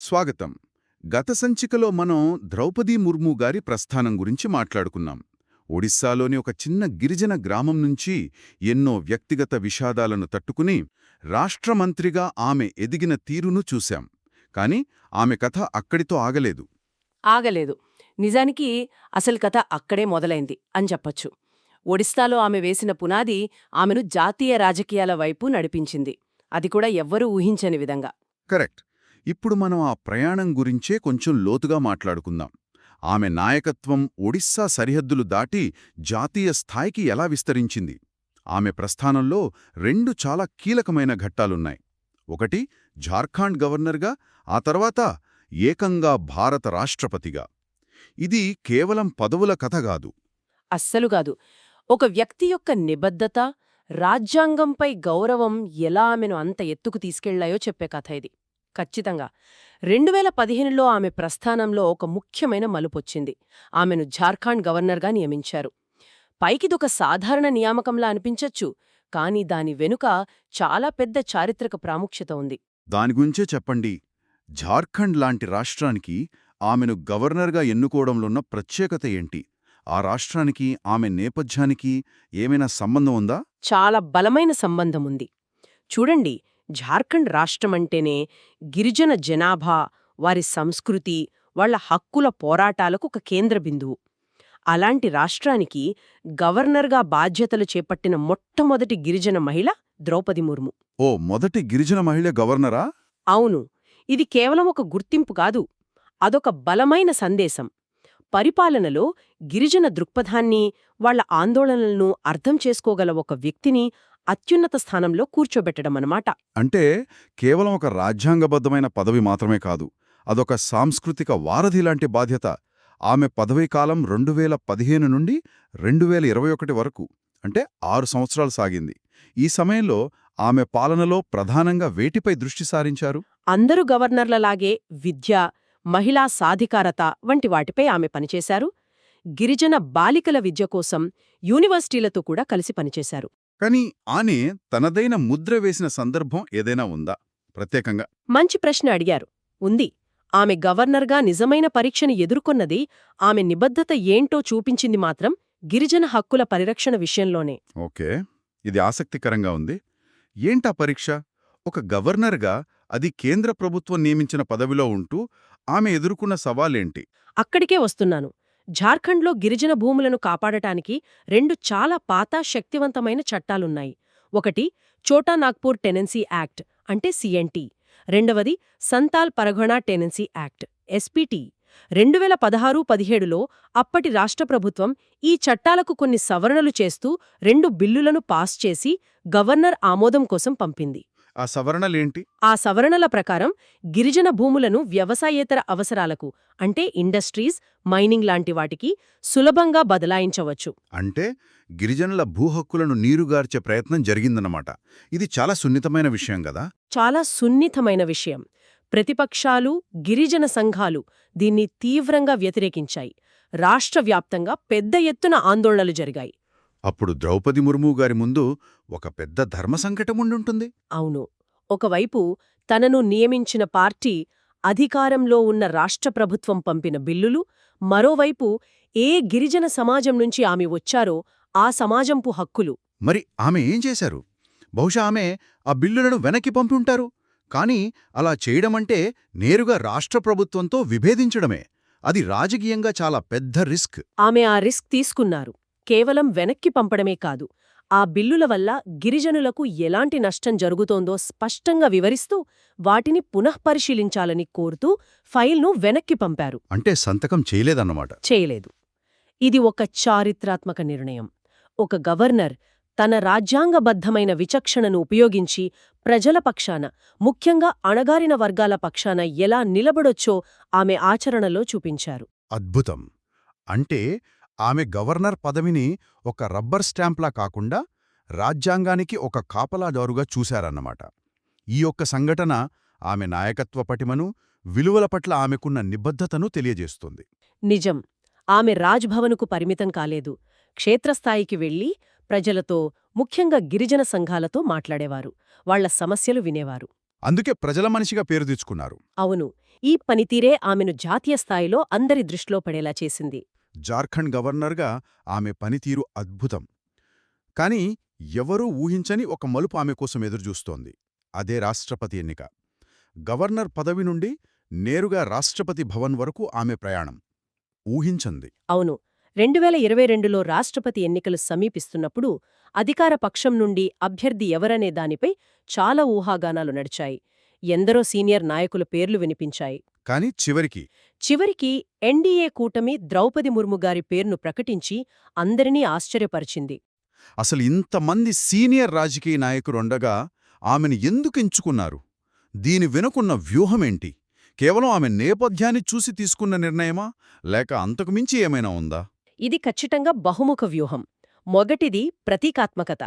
స్వాగతం. గత సంచికలో మనం ద్రౌపదీ ముర్ము గారి ప్రస్థానం గురించి మాట్లాడుకున్నాం. ఒడిస్సాలోని ఒక చిన్న గిరిజన గ్రామం నుంచి ఎన్నో వ్యక్తిగత విషాదాలను తట్టుకుని రాష్ట్రమంత్రిగా ఆమె ఎదిగిన తీరును చూశాం. కాని ఆమె కథ అక్కడితో ఆగలేదు. ఆగలేదు. నిజానికి అసలు కథ అక్కడే మొదలైంది అని చెప్పొచ్చు. ఒడిస్తాలో ఆమె వేసిన పునాది ఆమెను జాతీయ రాజకీయాల వైపు నడిపించింది. అది కూడా ఎవ్వరూ ఊహించని విధంగా. కరెక్ట్. ఇప్పుడు మనం ఆ ప్రయాణం గురించే కొంచెం లోతుగా మాట్లాడుకుందాం. ఆమె నాయకత్వం ఒడిస్సా సరిహద్దులు దాటి జాతీయ స్థాయికి ఎలా విస్తరించింది? ఆమె ప్రస్థానంలో రెండు చాలా కీలకమైన ఘట్టాలున్నాయి. ఒకటి జార్ఖండ్ గవర్నర్గా ఆ తర్వాత ఏకంగా భారత రాష్ట్రపతిగా. ఇది కేవలం పదవుల కథ కాదు. అస్సలు కాదు. ఒక వ్యక్తి యొక్క నిబద్ధత రాజ్యాంగంపై గౌరవం ఎలా ఆమెను అంత ఎత్తుకు తీసుకెళ్ళాయో చెప్పే కథ ఇది. ఖచ్చితంగా. రెండు వేల పదిహేనులో ఆమె ప్రస్థానంలో ఒక ముఖ్యమైన మలుపొచ్చింది. ఆమెను ఝార్ఖండ్ గవర్నర్గా నియమించారు. పైకిదొక సాధారణ నియామకంలా అనిపించొచ్చు కానీ దాని వెనుక చాలా పెద్ద చారిత్రక ప్రాముఖ్యత ఉంది. దాని గురించే చెప్పండి. ఝార్ఖండ్ లాంటి రాష్ట్రానికి ఆమెను గవర్నర్గా ఎన్నుకోవడంలోన్న ప్రత్యేకత ఏంటి? ఆ రాష్ట్రానికి ఆమె నేపథ్యానికి ఏమైనా సంబంధం ఉందా? చాలా బలమైన సంబంధం ఉంది. చూడండి ఝార్ఖండ్ రాష్ట్రమంటేనే గిరిజన జనాభా వారి సంస్కృతి వాళ్ళ హక్కుల పోరాటాలకు ఒక కేంద్ర బిందువు. అలాంటి రాష్ట్రానికి గవర్నర్గా బాధ్యతలు చేపట్టిన మొట్టమొదటి గిరిజన మహిళ ద్రౌపది ముర్ము. ఓ మొదటి గిరిజన మహిళ గవర్నరా? అవును ఇది కేవలం ఒక గుర్తింపు కాదు అదొక బలమైన సందేశం. పరిపాలనలో గిరిజన దృక్పథాన్ని వాళ్ళ ఆందోళనలను అర్థం చేసుకోగల ఒక వ్యక్తిని అత్యున్నత స్థానంలో కూర్చోబెట్టడమన్నమాట అంటే కేవలం ఒక రాజ్యాంగబద్ధమైన పదవి మాత్రమే కాదు అదొక సాంస్కృతిక వారధి లాంటి బాధ్యత. ఆమె పదవీకాలం రెండు వేల పదిహేను నుండి రెండు వేల ఇరవై ఒకటి వరకు అంటే ఆరు సంవత్సరాలు సాగింది. ఈ సమయంలో ఆమె పాలనలో ప్రధానంగా వేటిపై దృష్టి సారించారు? అందరు గవర్నర్లలాగే విద్య మహిళా సాధికారత వంటి వాటిపై ఆమె పనిచేశారు. గిరిజన బాలికల విద్య కోసం యూనివర్సిటీలతో కూడా కలిసి పనిచేశారు. కానీ ఆనే తనదైన ముద్ర వేసిన సందర్భం ఏదైనా ఉందా? ప్రత్యేకంగా. మంచి ప్రశ్న అడిగారు. ఉంది. ఆమె గవర్నర్గా నిజమైన పరీక్షని ఎదుర్కొన్నది ఆమె నిబద్ధత ఏంటో చూపించింది మాత్రం గిరిజన హక్కుల పరిరక్షణ విషయంలోనే. ఓకే. ఇది ఆసక్తికరంగా ఉంది. ఏంటా పరీక్ష? ఒక గవర్నర్గా అది కేంద్ర ప్రభుత్వం నియమించిన పదవిలో ఉంటూ ఆమె ఎదుర్కొన్న సవాలేంటి? అక్కడికే వస్తున్నాను. ఝార్ఖండ్లో గిరిజన భూములను కాపాడటానికి రెండు చాలా పాత శక్తివంతమైన చట్టాలున్నాయి. ఒకటి చోటా నాగ్పూర్ టెనెన్సీ యాక్ట్ అంటే సిఎన్టీ రెండవది Santal Pargana tenancy act SPT రెండు వేల పదహారు పదిహేడులో అప్పటి రాష్ట్ర ప్రభుత్వం ఈ చట్టాలకు కొన్ని సవరణలు చేస్తూ రెండు బిల్లులను పాస్ చేసి గవర్నర్ ఆమోదం కోసం పంపింది. ఆ సవరణలేంటి? ఆ సవరణల ప్రకారం గిరిజన భూములను వ్యవసాయేతర అవసరాలకు అంటే ఇండస్ట్రీస్ మైనింగ్ లాంటి వాటికి సులభంగా బదలాయించవచ్చు. అంటే గిరిజనుల భూహక్కులను నీరుగార్చే ప్రయత్నం జరిగిందన్నమాట. ఇది చాలా సున్నితమైన విషయం కదా? చాలా సున్నితమైన విషయం. ప్రతిపక్షాలు గిరిజన సంఘాలు దీన్ని తీవ్రంగా వ్యతిరేకించాయి. రాష్ట్ర వ్యాప్తంగా పెద్ద ఎత్తున ఆందోళనలు జరిగాయి. అప్పుడు ద్రౌపది ముర్ము గారి ముందు ఒక పెద్ద ధర్మ సంకటం ఉండుంటుంది అవును. ఒకవైపు తనను నియమించిన పార్టీ అధికారంలో ఉన్న రాష్ట్ర ప్రభుత్వం పంపిన బిల్లులు మరోవైపు ఏ గిరిజన సమాజం నుంచి ఆమె వచ్చారో ఆ సమాజంపు హక్కులు. మరి ఆమె ఏం చేశారు? బహుశా ఆమె ఆ బిల్లులను వెనక్కి పంపుంటారు కానీ అలా చేయడమంటే నేరుగా రాష్ట్ర ప్రభుత్వంతో విభేదించడమే. అది రాజకీయంగా చాలా పెద్ద రిస్క్. ఆమె ఆ రిస్క్ తీసుకున్నారు. కేవలం వెనక్కి పంపడమే కాదు ఆ బిల్లుల వల్ల గిరిజనులకు ఎలాంటి నష్టం జరుగుతోందో స్పష్టంగా వివరిస్తూ వాటిని పునఃపరిశీలించాలని కోరుతూ ఫైల్ను వెనక్కి పంపారు. అంటే సంతకం చేయలేదన్నమాట. చేయలేదు. ఇది ఒక చారిత్రాత్మక నిర్ణయం. ఒక గవర్నర్ తన రాజ్యాంగబద్ధమైన విచక్షణను ఉపయోగించి ప్రజల పక్షాన ముఖ్యంగా అణగారిన వర్గాల పక్షాన ఎలా నిలబడొచ్చో ఆమె ఆచరణలో చూపించారు. అద్భుతం! అంటే ఆమె గవర్నర్ పదవిని ఒక రబ్బర్ స్టాంప్లా కాకుండా రాజ్యాంగానికి ఒక కాపలాదారుగా చూశారన్నమాట. ఈ యొక్క సంఘటన ఆమె నాయకత్వ పటిమను విలువల పట్ల ఆమెకున్న నిబద్ధతను తెలియజేస్తుంది. నిజం! ఆమె రాజ్భవన్కు పరిమితం కాలేదు. క్షేత్రస్థాయికి వెళ్ళి ప్రజలతో ముఖ్యంగా గిరిజన సంఘాలతో మాట్లాడేవారు. వాళ్ళ సమస్యలు వినేవారు. అందుకే ప్రజల మనిషిగా పేరు తెచ్చుకున్నారు. అవును. ఈ పనితీరే ఆమెను జాతీయ స్థాయిలో అందరి దృష్టిలో పడేలా చేసింది. జార్ఖండ్ గవర్నర్గా ఆమె పనితీరు అద్భుతం. కాని ఎవరూ ఊహించని ఒక మలుపు ఆమె కోసం ఎదురుచూస్తోంది. అదే రాష్ట్రపతి ఎన్నిక. గవర్నర్ పదవి నుండి నేరుగా రాష్ట్రపతి భవన్ వరకు ఆమె ప్రయాణం. ఊహించంది. అవును. రెండు వేల ఇరవై రెండులో రాష్ట్రపతి ఎన్నికలు సమీపిస్తున్నప్పుడు అధికార పక్షం నుండి అభ్యర్థి ఎవరనే దానిపై చాలా ఊహాగానాలు నడిచాయి. ఎందరో సీనియర్ నాయకుల పేర్లు వినిపించాయి. కాని చివరికి చివరికి ఎన్డీఏ కూటమి ద్రౌపది ముర్ము గారి పేరును ప్రకటించి అందరినీ ఆశ్చర్యపరిచింది. అసలు ఇంతమంది సీనియర్ రాజకీయ నాయకులుండగా ఆమెను ఎందుకు ఎంచుకున్నారు? దీని వెనుకున్న వ్యూహమేంటి? కేవలం ఆమె నేపథ్యాన్ని చూసి తీసుకున్న నిర్ణయమా? లేక అంతకుమించి ఏమైనా ఉందా? ఇది ఖచ్చితంగా బహుముఖ వ్యూహం. మొదటిది ప్రతీకాత్మకత.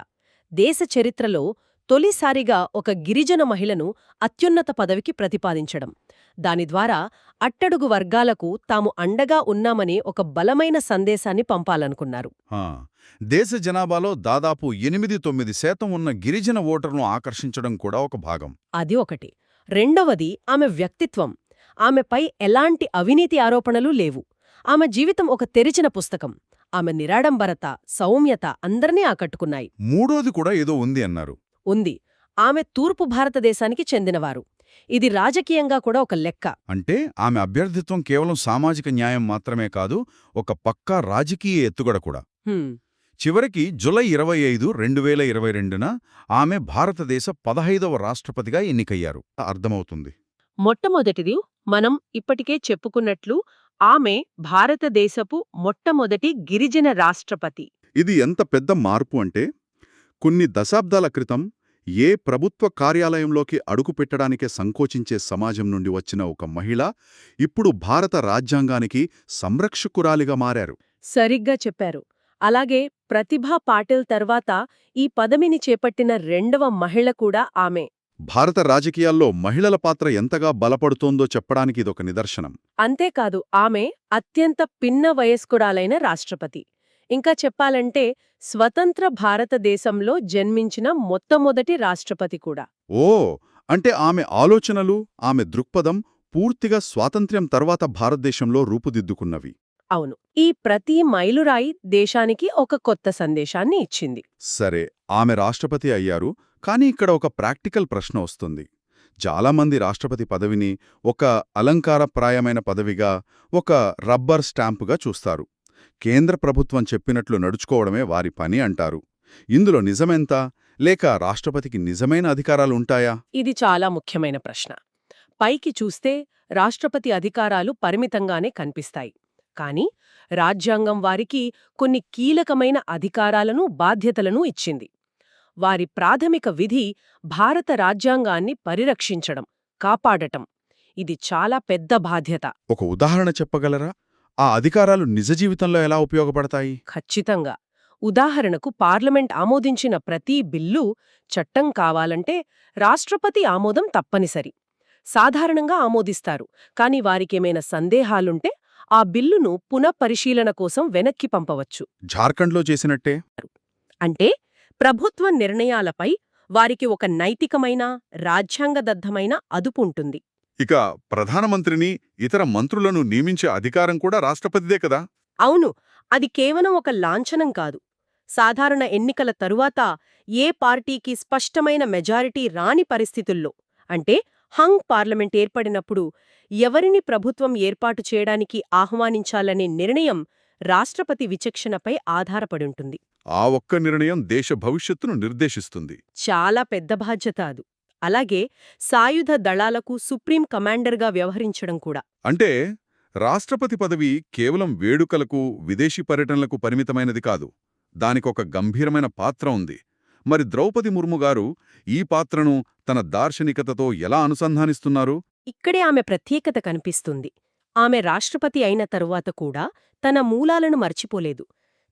దేశ చరిత్రలో తొలిసారిగా ఒక గిరిజన మహిళను అత్యున్నత పదవికి ప్రతిపాదించడం. దాని ద్వారా అట్టడుగు వర్గాలకు తాము అండగా ఉన్నామనే ఒక బలమైన సందేశాన్ని పంపాలనుకున్నారు. దేశ జనాభాలో దాదాపు ఎనిమిది తొమ్మిది శాతం ఉన్న గిరిజన ఓటర్ను ఆకర్షించడం కూడా ఒక భాగం. అది ఒకటి. రెండవది ఆమె వ్యక్తిత్వం. ఆమెపై ఎలాంటి అవినీతి ఆరోపణలు లేవు. ఆమె జీవితం ఒక తెరిచిన పుస్తకం. ఆమె నిరాడంబరత సౌమ్యత అందర్నీ ఆకట్టుకున్నాయి. మూడోది కూడా ఏదో ఉంది అన్నారు. ఉంది. ఆమె తూర్పు భారతదేశానికి చెందినవారు. ఇది రాజకీయంగా కూడా ఒక లెక్క. అంటే ఆమె అభ్యర్థిత్వం కేవలం సామాజిక న్యాయం మాత్రమే కాదు ఒక పక్కా రాజకీయ ఎత్తుగడ కూడా. చివరికి జులై ఇరవై ఐదు రెండు వేల ఇరవై రెండున ఆమె భారతదేశ పదహైదవ రాష్ట్రపతిగా ఎన్నికయ్యారు. అర్థమవుతుంది. మొట్టమొదటిది మనం ఇప్పటికే చెప్పుకున్నట్లు ఆమె భారతదేశపు మొట్టమొదటి గిరిజన రాష్ట్రపతి. ఇది ఎంత పెద్ద మార్పు అంటే కొన్ని దశాబ్దాల క్రితం ఏ ప్రభుత్వ కార్యాలయంలోకి అడుగుపెట్టడానికే సంకోచించే సమాజం నుండి వచ్చిన ఒక మహిళ ఇప్పుడు భారత రాజ్యాంగానికి సంరక్షకురాలిగా మారారు. సరిగ్గా చెప్పారు. అలాగే ప్రతిభా పాటిల్ తర్వాత ఈ పదవిని చేపట్టిన రెండవ మహిళ కూడా ఆమె. భారత రాజకీయాల్లో మహిళల పాత్ర ఎంతగా బలపడుతోందో చెప్పడానికి ఇదొక నిదర్శనం. అంతేకాదు ఆమె అత్యంత పిన్న వయస్కురాలైన రాష్ట్రపతి. ఇంకా చెప్పాలంటే స్వతంత్ర భారతదేశంలో జన్మించిన మొట్టమొదటి రాష్ట్రపతి కూడా. ఓ అంటే ఆమె ఆలోచనలు ఆమె దృక్పథం పూర్తిగా స్వాతంత్ర్యం తర్వాత భారతదేశంలో రూపుదిద్దుకున్నవి. అవును ఈ ప్రతి మైలురాయి దేశానికి ఒక కొత్త సందేశాన్ని ఇచ్చింది. సరే ఆమె రాష్ట్రపతి అయ్యారు. కానీ ఇక్కడ ఒక ప్రాక్టికల్ ప్రశ్న వస్తుంది. చాలామంది రాష్ట్రపతి పదవిని ఒక అలంకారప్రాయమైన పదవిగా ఒక రబ్బర్ స్టాంపుగా చూస్తారు. కేంద్ర ప్రభుత్వం చెప్పినట్లు నడుచుకోవడమే వారి పని అంటారు. ఇందులో నిజమెంత? లేక రాష్ట్రపతికి నిజమైన అధికారాలు ఉంటాయా? ఇది చాలా ముఖ్యమైన ప్రశ్న. పైకి చూస్తే రాష్ట్రపతి అధికారాలు పరిమితంగానే కనిపిస్తాయి. కాని రాజ్యాంగం వారికి కొన్ని కీలకమైన అధికారాలను బాధ్యతలను ఇచ్చింది. వారి ప్రాథమిక విధి భారత రాజ్యాంగాన్ని పరిరక్షించడం కాపాడటం. ఇది చాలా పెద్ద బాధ్యత. ఒక ఉదాహరణ చెప్పగలరా? ఆ అధికారాలు నిజ జీవితంలో ఎలా ఉపయోగపడతాయి? ఖచ్చితంగా. ఉదాహరణకు పార్లమెంట్ ఆమోదించిన ప్రతి బిల్లు చట్టం కావాలంటే రాష్ట్రపతి ఆమోదం తప్పనిసరి. సాధారణంగా ఆమోదిస్తారు. కాని వారికేమైనా సందేహాలుంటే ఆ బిల్లును పునఃపరిశీలన కోసం వెనక్కి పంపవచ్చు. ఝార్ఖండ్లో చేసినట్టే? అంటే ప్రభుత్వ నిర్ణయాలపై వారికి ఒక నైతికమైన రాజ్యాంగదద్దమైన అదుపుంటుంది. ఇక ప్రధానమంత్రిని ఇతర మంత్రులను నియమించే అధికారం కూడా రాష్ట్రపతిదే కదా? అవును అది కేవలం ఒక లాంఛనం కాదు. సాధారణ ఎన్నికల తరువాత ఏ పార్టీకి స్పష్టమైన మెజారిటీ రాని పరిస్థితుల్లో అంటే హంగ్ పార్లమెంట్ ఏర్పడినప్పుడు ఎవరిని ప్రభుత్వం ఏర్పాటు చేయడానికి ఆహ్వానించాలనే నిర్ణయం రాష్ట్రపతి విచక్షణపై ఆధారపడుంటుంది. ఆ ఒక్క నిర్ణయం దేశ భవిష్యత్తును నిర్దేశిస్తుంది. చాలా పెద్ద బాధ్యత అది. అలాగే సాయుధ దళాలకు సుప్రీం కమాండర్గా వ్యవహరించడం కూడా. అంటే రాష్ట్రపతి పదవి కేవలం వేడుకలకు విదేశీ పర్యటనలకు పరిమితమైనది కాదు. దానికొక గంభీరమైన పాత్ర ఉంది. మరి ద్రౌపది ముర్ము గారు ఈ పాత్రను తన దార్శనికతతో ఎలా అనుసంధానిస్తున్నారు? ఇక్కడే ఆమె ప్రత్యేకత కనిపిస్తుంది. ఆమె రాష్ట్రపతి అయిన తరువాత కూడా తన మూలాలను మర్చిపోలేదు.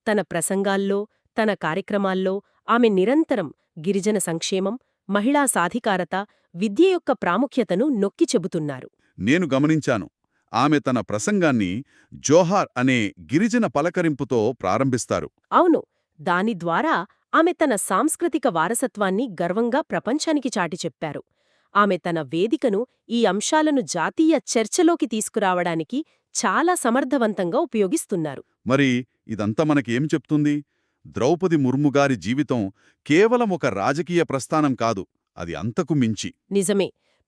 తన ప్రసంగాల్లో తన కార్యక్రమాల్లో ఆమె నిరంతరం గిరిజన సంక్షేమం మహిళా సాధికారత విద్య యొక్క ప్రాముఖ్యతను నొక్కి చెబుతున్నారు. నేను గమనించాను. ఆమె తన ప్రసంగాన్ని జోహార్ అనే గిరిజన పలకరింపుతో ప్రారంభిస్తారు. అవును దాని ద్వారా ఆమె తన సాంస్కృతిక వారసత్వాన్ని గర్వంగా ప్రపంచానికి చాటి చెప్పారు. ఆమె తన వేదికను ఈ అంశాలను జాతీయ చర్చలోకి తీసుకురావడానికి చాలా సమర్థవంతంగా ఉపయోగిస్తున్నారు. మరి ఇదంతా మనకేం చెప్తుంది? ద్రౌపది ముర్ముగారి జీవితం కేవలం ఒక రాజకీయ ప్రస్థానం కాదు అది అంతకు మించి. నిజమే.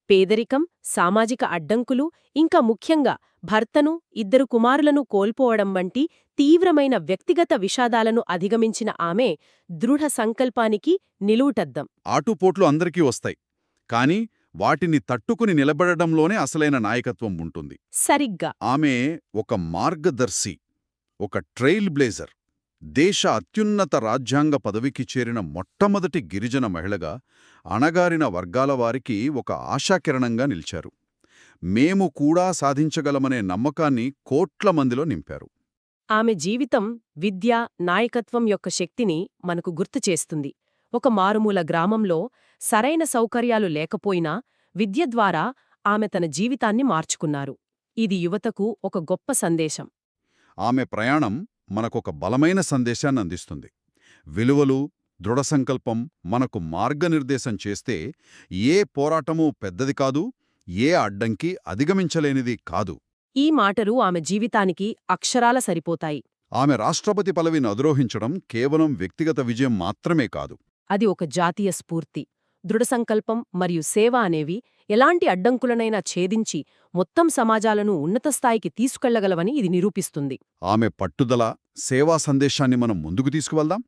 పేదరికం సామాజిక అడ్డంకులు ఇంకా ముఖ్యంగా భర్తను ఇద్దరు కుమారులను కోల్పోవడం వంటి తీవ్రమైన వ్యక్తిగత విషాదాలను అధిగమించిన ఆమె దృఢ సంకల్పానికి నిలువుటద్దం. ఆటుపోట్లు అందరికీ వస్తాయి కాని వాటిని తట్టుకుని నిలబడడంలోనే అసలైన నాయకత్వం ఉంటుంది. సరిగ్గా. ఆమె ఒక మార్గదర్శి ఒక ట్రైల్ బ్లేజర్. దేశ అత్యున్నత రాజ్యాంగ పదవికి చేరిన మొట్టమొదటి గిరిజన మహిళగా అణగారిన వర్గాల వారికి ఒక ఆశాకిరణంగా నిలిచారు. మేము కూడా సాధించగలమనే నమ్మకాన్ని కోట్ల మందిలో నింపారు. ఆమె జీవితం విద్య నాయకత్వం యొక్క శక్తిని మనకు గుర్తు చేస్తుంది. ఒక మారుమూల గ్రామంలో సరైన సౌకర్యాలు లేకపోయినా విద్య ద్వారా ఆమె తన జీవితాన్ని మార్చుకున్నారు. ఇది యువతకు ఒక గొప్ప సందేశం. ఆమె ప్రయాణం మనకొక బలమైన సందేశాన్ని అందిస్తుంది విలువలు దృఢ సంకల్పం మనకు మార్గనిర్దేశం చేస్తే ఏ పోరాటమూ పెద్దది కాదు ఏ అడ్డంకి అధిగమించలేనిది కాదు. ఈ మాటలు ఆమె జీవితానికి అక్షరాల సరిపోతాయి. ఆమె రాష్ట్రపతి పదవిని అధిరోహించడం కేవలం వ్యక్తిగత విజయం మాత్రమే కాదు. అది ఒక జాతీయ స్ఫూర్తి. దృఢ సంకల్పం మరియు సేవ అనేవి ఎలాంటి అడ్డంకులనైనా ఛేదించి మొత్తం సమాజాలను ఉన్నత స్థాయికి తీసుకెళ్ళగలవని ఇది నిరూపిస్తుంది. ఆమె పట్టుదల సేవా సందేశాన్ని మనం ముందుకు తీసుకువెళ్దాం.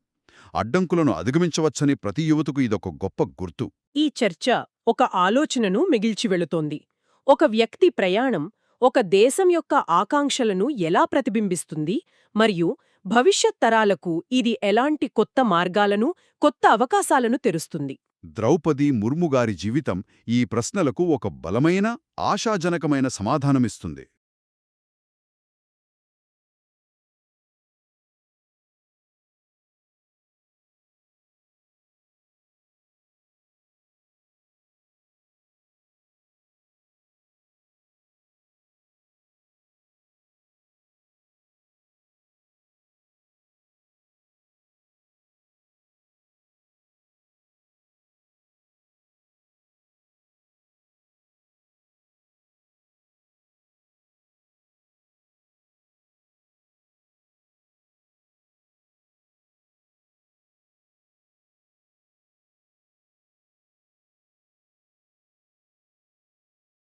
అడ్డంకులను అధిగమించవచ్చని ప్రతి యువతకు ఇదొక గొప్ప గుర్తు. ఈ చర్చ ఒక ఆలోచనను మిగిల్చి వెళుతోంది. ఒక వ్యక్తి ప్రయాణం ఒక దేశం యొక్క ఆకాంక్షలను ఎలా ప్రతిబింబిస్తుంది మరియు భవిష్యత్ తరాలకు ఇది ఎలాంటి కొత్త మార్గాలను కొత్త అవకాశాలను తెరుస్తుంది. ద్రౌపది ముర్ముగారి జీవితం ఈ ప్రశ్నలకు ఒక బలమైన ఆశాజనకమైన సమాధానమిస్తుంది.